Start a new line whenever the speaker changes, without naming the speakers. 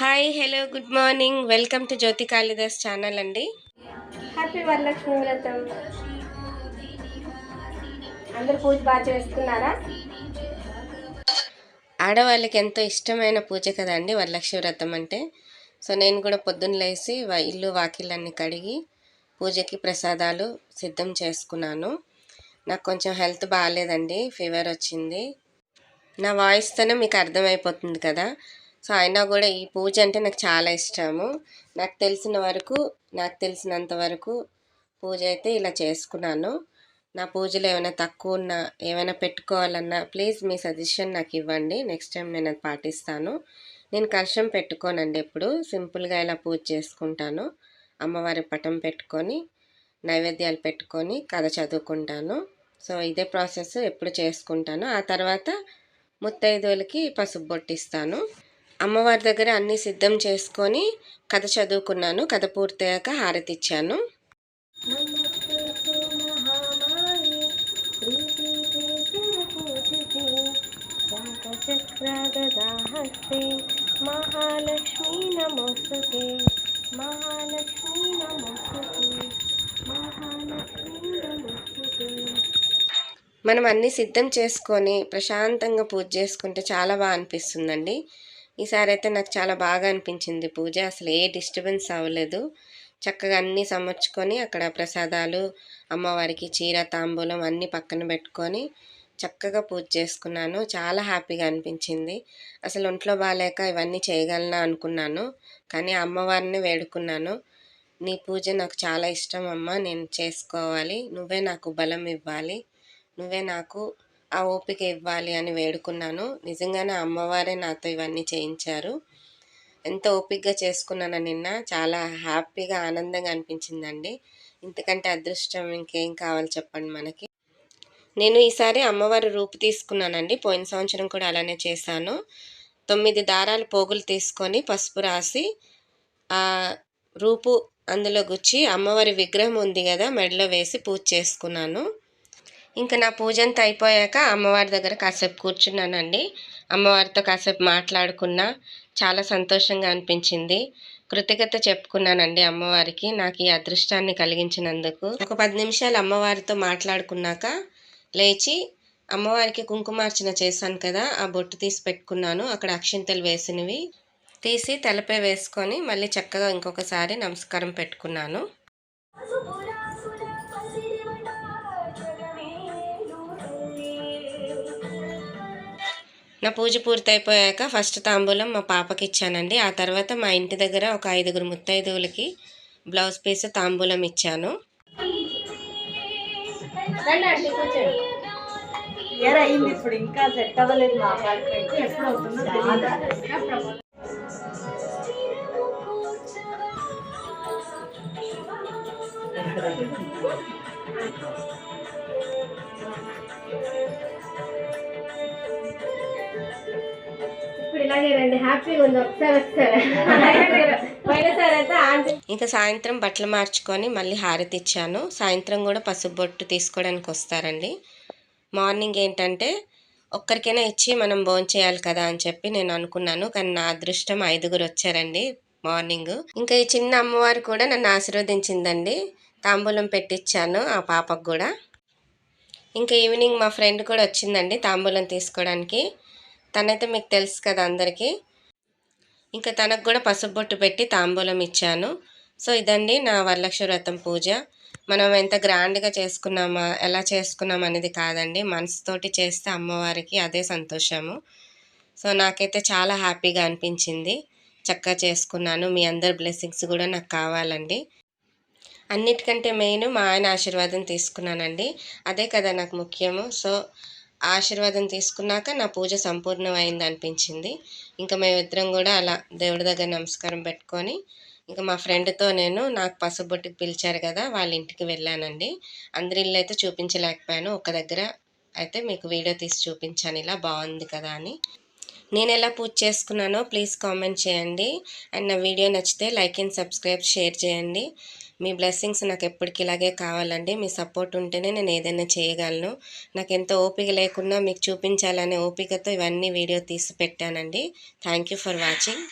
Hi hello good morning. Welcome to Jyothi Kalidas channel అండి.
Happy Varalakshmi వ్రతం. అందరు పూజ బాగా చేసుకున్నారా?
ఆడవాళ్ళకి ఎంతో ఇష్టమైన పూజ కదండి వరలక్ష్మి వ్రతం అంటే. సో నేను కూడా పొద్దున్న లేచి వా- ఇల్లు వాకిళ్ళన్నీ కడిగి పూజకి ప్రసాదాలు సిద్ధం చేసుకున్నాను. నాకు కొంచెం హెల్త్ బాగాలేదండి ఫీవర్ వచ్చింది. నా వాయిస్తోనే మీకు అర్థమైపోతుంది కదా. సో అయినా కూడా ఈ పూజ అంటే నాకు చాలా ఇష్టము. నాకు తెలిసిన వరకు నాకు తెలిసినంత వరకు పూజ అయితే ఇలా చేసుకున్నాను. నా పూజలు ఏమైనా తక్కువ ఉన్నా ఏమైనా పెట్టుకోవాలన్నా ప్లీజ్ మీ సజెషన్ నాకు ఇవ్వండి. నెక్స్ట్ టైం నేను అది పాటిస్తాను. నేను కలశం పెట్టుకోనండి ఎప్పుడు. సింపుల్గా ఇలా పూజ చేసుకుంటాను. అమ్మవారి పటం పెట్టుకొని నైవేద్యాలు పెట్టుకొని కథ చదువుకుంటాను. సో ఇదే ప్రాసెస్ ఎప్పుడు చేసుకుంటాను. ఆ తర్వాత ముత్తైదువులకి పసుపు బొట్టిస్తాను. అమ్మవారి దగ్గర అన్నీ సిద్ధం చేసుకొని కథ చదువుకున్నాను. కథ పూర్తయ్యాక హారతి ఇచ్చాను.
చక్రగదాహస్తే మహాలక్ష్మీ నమోస్తుతే మహాలక్ష్మీ నమోస్తుతే మహాలక్ష్మీ నమోస్తుతే.
మనం అన్నీ సిద్ధం చేసుకొని ప్రశాంతంగా పూజ చేసుకుంటే చాలా బాగా అనిపిస్తుందండి. ఈసారి అయితే నాకు చాలా బాగా అనిపించింది పూజ. అసలు ఏ డిస్టర్బెన్స్ అవ్వలేదు. చక్కగా అన్నీ సమర్చుకొని అక్కడ ప్రసాదాలు అమ్మవారికి చీర తాంబూలం అన్నీ పక్కన పెట్టుకొని చక్కగా పూజ చేసుకున్నాను. చాలా హ్యాపీగా అనిపించింది. అసలు ఒంట్లో బాగాలేక ఇవన్నీ చేయగలనా అనుకున్నాను. కానీ అమ్మవారిని వేడుకున్నాను. నీ పూజ నాకు చాలా ఇష్టం అమ్మ. నేను చేసుకోవాలి. నువ్వే నాకు బలం ఇవ్వాలి. నువ్వే నాకు ఆ ఓపిక ఇవ్వాలి అని వేడుకున్నాను. నిజంగానే అమ్మవారే నాతో ఇవన్నీ చేయించారు. ఎంత ఓపికగా చేసుకున్నాను నిన్న చాలా హ్యాపీగా ఆనందంగా అనిపించిందండి. ఇంతకంటే అదృష్టం ఇంకేం కావాలి చెప్పండి మనకి. నేను ఈసారి అమ్మవారి రూపు తీసుకున్నానండి. పోయిన సంవత్సరం కూడా అలానే చేశాను. తొమ్మిది దారాలు పోగులు తీసుకొని పసుపు రాసి ఆ రూపు అందులో గుచ్చి అమ్మవారి విగ్రహం ఉంది కదా మెడలో వేసి పూజ చేసుకున్నాను. ఇంకా నా పూజ అంతా అయిపోయాక అమ్మవారి దగ్గర కాసేపు కూర్చున్నానండి. అమ్మవారితో కాసేపు మాట్లాడుకున్నా చాలా సంతోషంగా అనిపించింది. కృతజ్ఞత చెప్పుకున్నానండి అమ్మవారికి నాకు ఈ అదృష్టాన్ని కలిగించినందుకు. ఒక పది నిమిషాలు అమ్మవారితో మాట్లాడుకున్నాక లేచి అమ్మవారికి కుంకుమార్చన చేశాను కదా ఆ బొట్టు తీసి పెట్టుకున్నాను. అక్కడ అక్షింతలు వేసినవి తీసి తలపై వేసుకొని మళ్ళీ చక్కగా ఇంకొకసారి నమస్కారం పెట్టుకున్నాను. నా పూజ పూర్తయిపోయాక ఫస్ట్ తాంబూలం మా పాపకి ఇచ్చానండి. ఆ తర్వాత మా ఇంటి దగ్గర ఒక ఐదుగురు ముత్తైదువులకి బ్లౌజ్ పీస్ తాంబూలం ఇచ్చాను.
ఇయర్ అయింది ఇప్పుడు ఇంకా సెట్ అవ్వలేదు మా అపార్ట్మెంట్ ఎప్పుడు
ఇలాగే రండి హ్యాపీగా ఉంది. ఒకసారి
ఇంకా సాయంత్రం బట్టలు మార్చుకొని మళ్ళీ హారతి ఇచ్చాను. సాయంత్రం కూడా పసుపు బొట్టు తీసుకోవడానికి వస్తారండి. మార్నింగ్ ఏంటంటే ఒక్కరికైనా ఇచ్చి మనం భోంచేయాలి కదా అని చెప్పి నేను అనుకున్నాను. కానీ నా అదృష్టం ఐదుగురు వచ్చారండి మార్నింగ్. ఇంకా ఈ చిన్న అమ్మవారు కూడా నన్ను ఆశీర్వదించిందండి. తాంబూలం పెట్టించాను ఆ పాపకు కూడా. ఇంకా ఈవినింగ్ మా ఫ్రెండ్ కూడా వచ్చిందండి తాంబూలం తీసుకోవడానికి. తనైతే మీకు తెలుసు కదా అందరికీ. ఇంకా తనకు కూడా పసుపు బొట్టు పెట్టి తాంబూలం ఇచ్చాను. సో ఇదండి నా వరలక్ష్మి వ్రతం పూజ. మనం ఎంత గ్రాండ్గా చేసుకున్నామా ఎలా చేసుకున్నాం అనేది కాదండి. మనసుతోటి చేస్తే అమ్మవారికి అదే సంతోషము. సో నాకైతే చాలా హ్యాపీగా అనిపించింది. చక్కగా చేసుకున్నాను. మీ అందరి బ్లెస్సింగ్స్ కూడా నాకు కావాలండి. అన్నిటికంటే మెయిన్ మా ఆయన ఆశీర్వాదం తీసుకున్నానండి. అదే కదా నాకు ముఖ్యము. సో ఆశీర్వాదం తీసుకున్నాక నా పూజ సంపూర్ణమైంది అనిపించింది ఇంకా మేమిద్దరం కూడా అలా దేవుడి దగ్గర నమస్కారం పెట్టుకొని ఇంకా మా ఫ్రెండ్తో నేను నాకు పసుబొట్టుకు పిలిచారు కదా వాళ్ళ ఇంటికి వెళ్ళానండి. అందరి ఇల్లు అయితే చూపించలేకపోయాను. ఒక దగ్గర అయితే మీకు వీడియో తీసి చూపించాను. ఇలా బాగుంది కదా అని. నేను ఎలా పూజ చేసుకున్నానో ప్లీజ్ కామెంట్ చేయండి. అండ్ నా వీడియో నచ్చితే లైక్ అండ్ సబ్స్క్రైబ్ షేర్ చేయండి. మీ బ్లెస్సింగ్స్ నాకు ఎప్పటికి ఇలాగే కావాలండి. మీ సపోర్ట్ ఉంటేనే నేను ఏదైనా చేయగలను. నాకు ఎంత ఓపిక లేకున్నా మీకు చూపించాలనే ఓపికతో ఇవన్నీ వీడియో తీసి పెట్టానండి. Thank you for watching.